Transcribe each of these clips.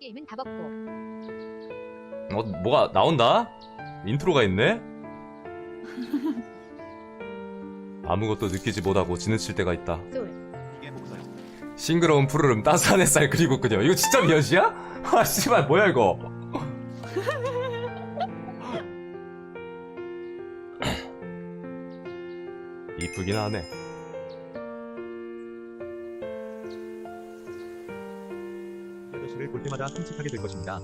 게임은 다 벗고 어, 뭐가 나온다? 인트로가 있네? 아무것도 느끼지 못하고 지나칠 때가 있다. 쏠 싱그러운 푸르름 따스한 햇살 그리고 그녀. 이거 진짜 미연씨야? 아 씨발 뭐야 이거? 이쁘긴 하네. 아저씨를 볼 때마다 끔찍하게 될 것입니다.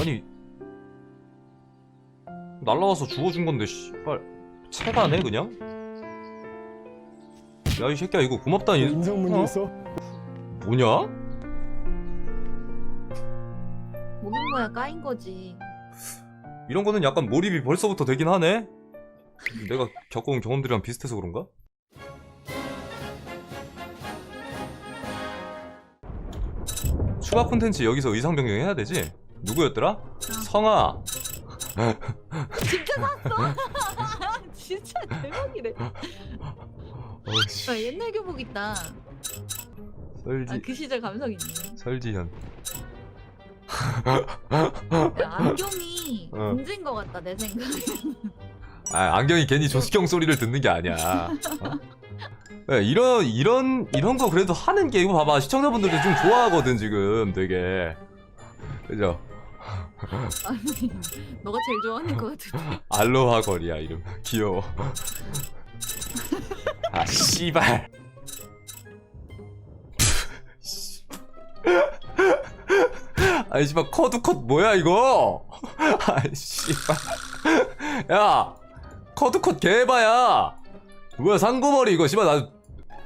아니 날라와서 주워준 건데 씨발 채가네 그냥? 야 이 새끼야 이거 고맙다니 인성 문제 어? 있어? 뭐냐? 뭐는 뭐야 까인 거지. 이런 거는 약간 몰입이 벌써부터 되긴 하네? 내가 겪어온 경험들이랑 비슷해서 그런가? 추가 콘텐츠 여기서 의상 변경해야 되지? 누구였더라? 성아 진짜 대박이래. 어이씨 아, 옛날 교복 있다. 설지 아, 그 시절 감성 있네. 설지현 야, 안경이 어. 문제인 것 같다 내 생각에. 아 안경이 괜히 조수경 소리를 듣는 게 아니야 어? 네, 이런 이런 이런 거 그래도 하는 게 이거 봐봐. 시청자분들도 좀 좋아하거든 지금 되게. 그죠? 아니 너가 제일 좋아하는 것 같은데. 알로하 거리야 이름. 귀여워. 아 씨발. 아이 씨발 커드 컷 뭐야 이거? 아이 씨발. 야 커드 컷 개바야 뭐야 상고머리 이거 씨발 나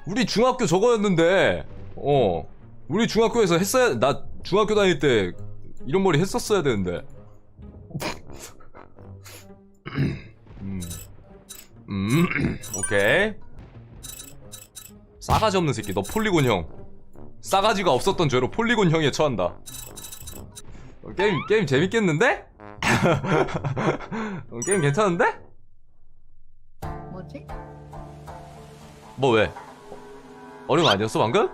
우리 중학교 저거였는데 어 우리 중학교에서 했어야 나 중학교 다닐 때 이런 머리 했었어야 되는데 음. 음, 오케이. 싸가지 없는 새끼, 너 폴리곤 형. 싸가지가 없었던 죄로 폴리곤 형에 처한다. 어, 게임, 게임 재밌겠는데? 어, 게임 괜찮은데? 뭐지? 뭐 왜? 어려운 거 아니었어, 방금?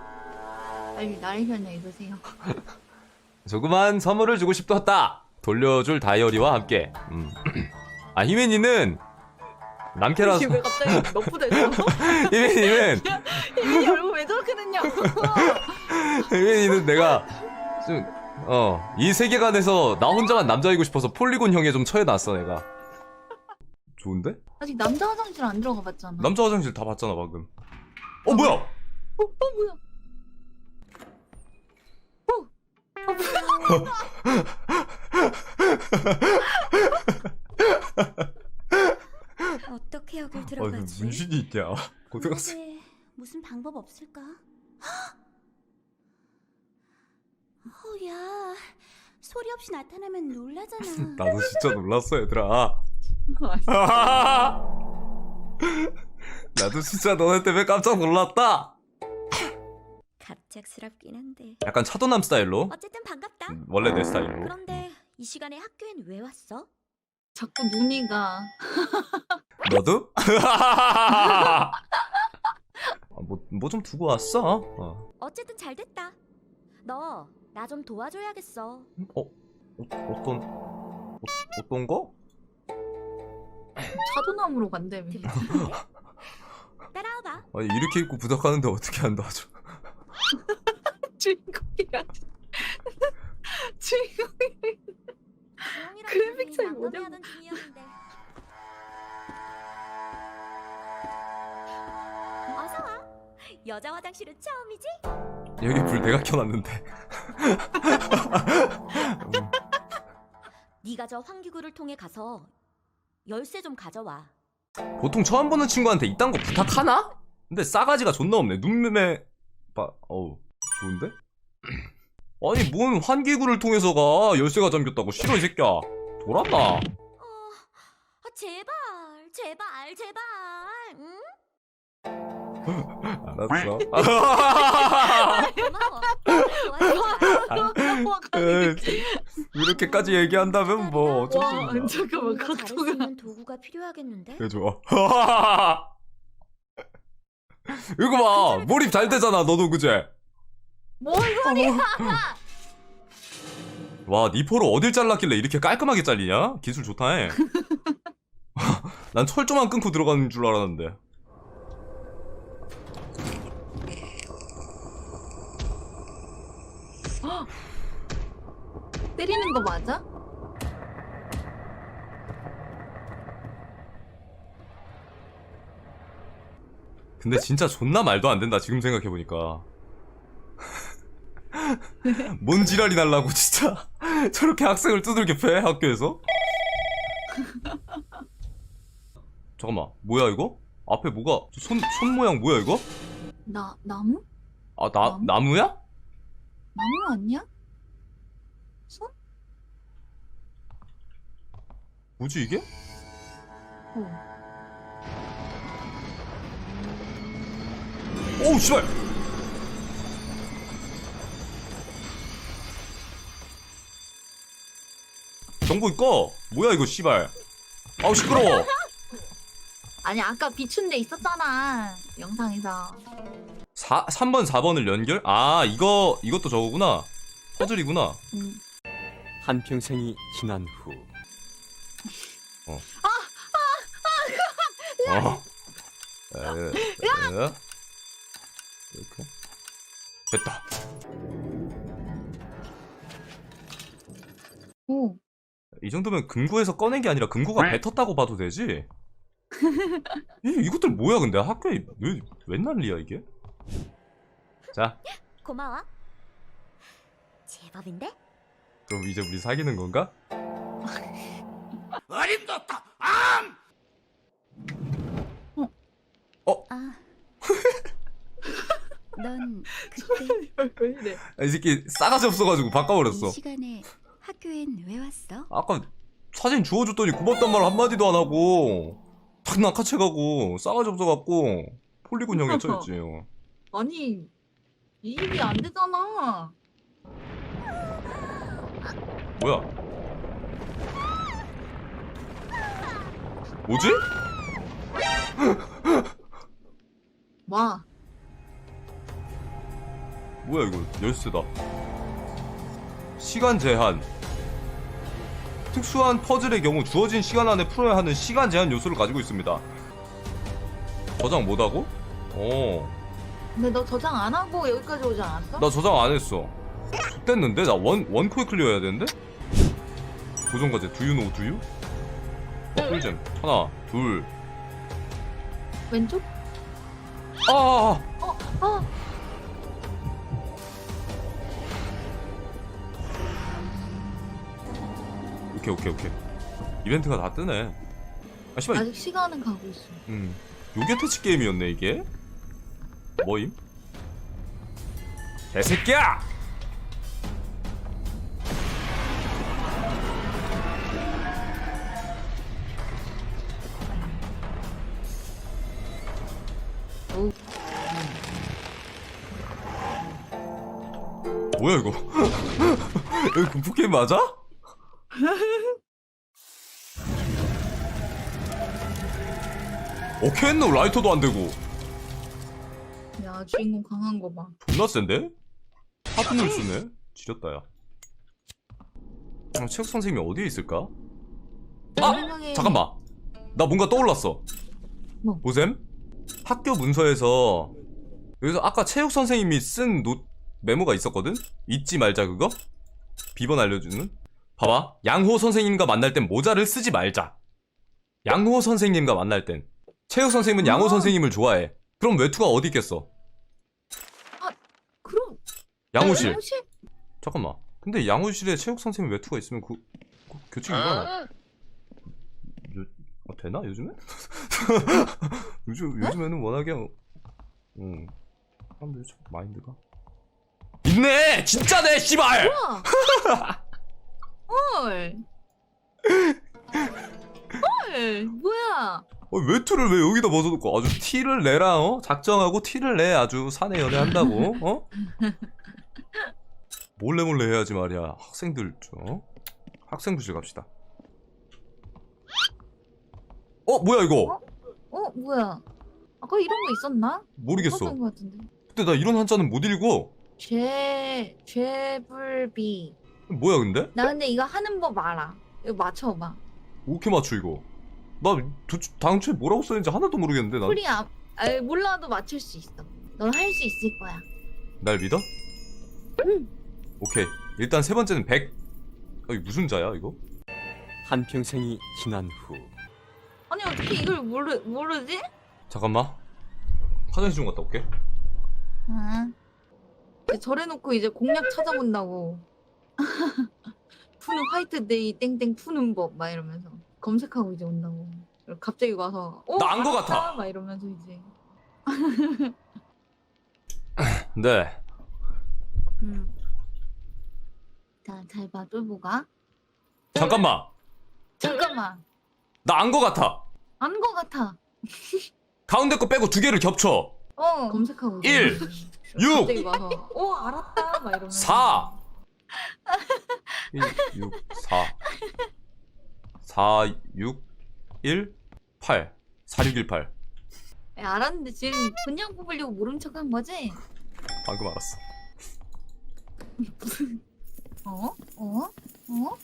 빨리 나레이션을 입으세요. 조그만 선물을 주고 싶었다. 돌려줄 다이어리와 함께. 음. 아, 희민이는 남캐라서. 지금 왜 갑자기 너프됐어? 희민이는 이 얼굴 왜 저렇게 됐냐고. 혜민이는 내가 좀, 어, 이 세계관에서 나 혼자만 남자이고 싶어서 폴리곤 형에 좀 처해놨어, 내가. 좋은데? 아직 남자 화장실 안 들어가 봤잖아. 남자 화장실 다 봤잖아, 방금. 어, 뭐야? 어, 어 뭐야? 어떻게 여길 아, 들어가지? 문신이 있냐. 고등학생. 근데 무슨 방법 없을까? 어야 소리 없이 나타나면 놀라잖아. 나도 진짜 놀랐어, 얘들아. 나도 진짜 너네 때문에 깜짝 놀랐다. 갑작스럽긴 한데. 약간 차도남 스타일로. 어쨌든 반갑다. 음, 원래 내 스타일로. 그런데 이 시간에 학교엔 왜 왔어? 자꾸 눈이 가. 너도? 아, 뭐, 뭐 좀 두고 왔어. 어. 어쨌든 잘 됐다. 너 나 좀 도와줘야겠어. 어? 어 어떤 어, 어떤 거? 차도남으로 간다며. 따라와봐. 아니 이렇게 입고 부탁하는데 어떻게 안 도와줘? 주인공이야. 주인공. 조용히라 그래픽 난감해하던 중이었는데. 어서 와. 여자 화장실은 처음이지? 여기 불 내가 켜놨는데. 네가 저 환기구를 통해 가서 열쇠 좀 가져와. 보통 처음 보는 친구한테 이딴 거 부탁하나? 근데 싸가지가 존나 없네. 눈매 봐. 어우 좋은데? 아니 뭔 환기구를 통해서 가 열쇠가 잠겼다고 싫어 이 새끼야. 돌았나? 어, 아, 제발, 제발, 제발. 응? 알았어. 고마워. 도와줘. 에, 이렇게까지 얘기한다면 뭐 어쩔 수 와, 있나. 잠깐만 각도가. 도구가 필요하겠는데? 그래 좋아. 이거 봐 몰입 잘 되잖아 너도 그제 뭔 소리야? 와 니포로 어딜 잘랐길래 이렇게 깔끔하게 잘리냐 기술 좋다 해. 난 철조만 끊고 들어가는 줄 알았는데 때리는 거 맞아? 근데 진짜 존나 말도 안 된다 지금 생각해 보니까 뭔 지랄이 날라고 진짜 저렇게 학생을 두들겨 패 학교에서 잠깐만 뭐야 이거? 앞에 뭐가 손, 손 모양 뭐야 이거? 나 나무? 아 나, 나무? 나무야? 나무 아니야? 손? 뭐지 이게? 어. 오우 씨발 정보 꺼 뭐야 이거 씨발 아우 시끄러워 아니 아까 비춘 데 있었잖아 영상에서. 4, 3번 4번을 연결? 아 이거 이것도 저거구나 퍼즐이구나 음. 한평생이 지난 후 어. 에, 에, 이렇게 됐다 오. 이 정도면 금고에서 꺼낸 게 아니라 금고가 뱉었다고 봐도 되지? 이, 이것들 뭐야 근데 학교에 왜, 웬 난리야 이게? 자 고마워. 제법인데? 그럼 이제 우리 사귀는 건가? 아. 넌 그때 왜 이래? 아, 이 새끼 싸가지 없어가지고 바꿔버렸어 이 시간에 학교엔 왜 왔어? 아까 사진 주워줬더니 고맙단 말 한마디도 안 하고 탁 낚아채가고 싸가지 없어갖고 폴리곤 형에 쳐있지 아니 이 입이 안 되잖아. 뭐야 뭐지? 와. 뭐야 이거 열쇠다 시간 제한 특수한 퍼즐의 경우 주어진 시간 안에 풀어야 하는 시간 제한 요소를 가지고 있습니다 저장 못하고? 어나 근데 너 저장 안 하고 여기까지 오지 않았어? 저장 안 했어 됐는데? 나 원, 원코에 클리어 해야 되는데? 고정 과제 두유 노 두유? 어 꿀잼 하나 둘 왼쪽? 아, 아, 어, 어. 아. 오케이 오케이 오케이 이벤트가 다 뜨네 아 씨발 아직 시간은 가고 있어. 음, 요게 터치 게임이었네 이게. 뭐임? 개새끼야! 뭐야 이거? 여기 공포 게임 맞아? 어케 했노 라이터도 안 되고 야 주인공 강한 거 봐. 존나 센데? 하프를 쓰네? 지렸다 야 어, 체육 선생님이 어디에 있을까? 아! 잠깐만 나 뭔가 떠올랐어 뭐? 보셈? 학교 문서에서 여기서 아까 체육 선생님이 쓴 노, 메모가 있었거든? 잊지 말자 그거? 비번 알려주는? 봐봐 양호 선생님과 만날 땐 모자를 쓰지 말자 양호 선생님과 만날 땐 체육 선생님은 양호 아. 선생님을 좋아해 그럼 외투가 어디 있겠어? 그럼 양호실 양호실? 잠깐만. 근데 양호실에 체육 선생님 외투가 있으면 그, 그 교칙 위반. 요, 아, 되나 요즘에? 요즘 요즘에는 워낙에 어, 음 사람들이 참 마인드가 있네 진짜네 씨발. 우와. 헐. 헐. 뭐야? 어, 외투를 왜 여기다 벗어놓고 아주 티를 내라 어 작정하고 티를 내 아주 사내 연애 한다고 어 몰래 몰래 해야지 말이야 학생들 어 학생부실 갑시다. 어 뭐야 이거? 어 뭐야? 아까 이런 거 있었나? 모르겠어. 없었던 것 같은데. 근데 나 이런 한자는 못 읽어. 죄 죄불비. 뭐야 근데? 나 근데 이거 하는 법 알아. 이거 맞춰봐. 어떻게 맞춰 이거? 나 도, 당초에 뭐라고 써있는지 하나도 모르겠는데 난. 풀이 안, 아 몰라도 맞출 수 있어. 넌 할 수 있을 거야. 날 믿어? 응. 오케이. 일단 세 번째는 100. 아, 이거 무슨 자야 이거? 한 평생이 지난 후 아니 어떻게 이걸 모르 모르지? 잠깐만. 화장실 좀 갔다 올게. 응. 절해놓고 이제 공략 찾아본다고. 푸는 화이트데이 땡땡 푸는 법 막 이러면서 검색하고 이제 온다고. 그리고 갑자기 와서 어, 나안것 알았다, 같아. 막 이러면서 이제. 네. 음. 자, 잘 봐, 쫄보가. 잠깐만. 잠깐만. 나 안 거 같아. 안 거 같아. 가운데 거 빼고 두 개를 겹쳐. 어. 검색하고. 이 제. 일, 육, 갑자기 와서 어, 알았다. 막 이러면서. 4. 1, 6, 4. 4, 6, 1, 8. 4, 6, 1, 8. 야, 알았는데 지금 분량 뽑으려고 모른 척한 거지? 방금 알았어. 어? 어? 어?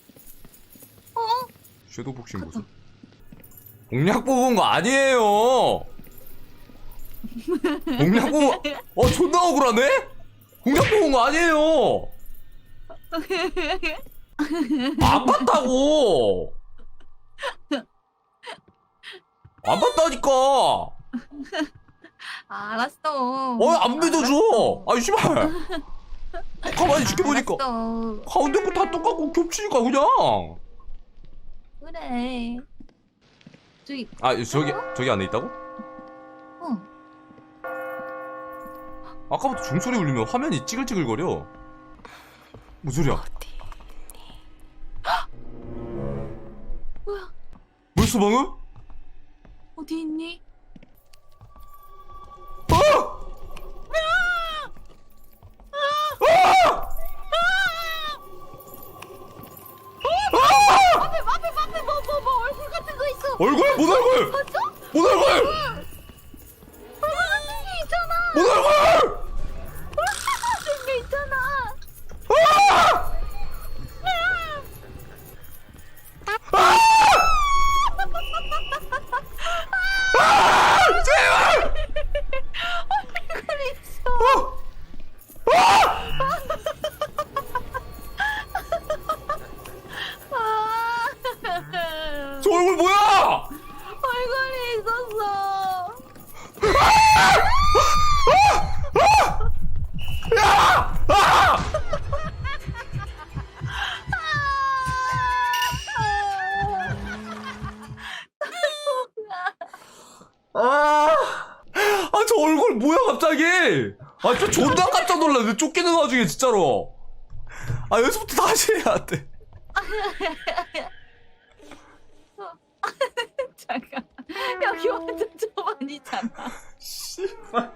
섀도우 복싱 모습. 공략 뽑은 거 아니에요. 공략 뽑은 어 존나 억울하네. 공략 뽑은 거 아니에요. 안 봤다고. 안 봤다니까. 아, 알았어. 어안 믿어줘. 아이 씨발. 가만히 지켜보니까 알았어. 가운데 거 다 똑같고 겹치니까 그냥. 그래. 저기, 아 저기 저기 안에 있다고? 아까부터 종소리 울리면 화면이 찌글찌글거려. 무슨 소리야? 뭐야? 뭐였어 방금? 어디 있니? 갑자기? 아, 저 존나 깜짝 놀랐네. 쫓기는 와중에, 진짜로. 아, 여기서부터 다시 해야 돼. 잠깐 여기 완전 초반이잖아. 씨발.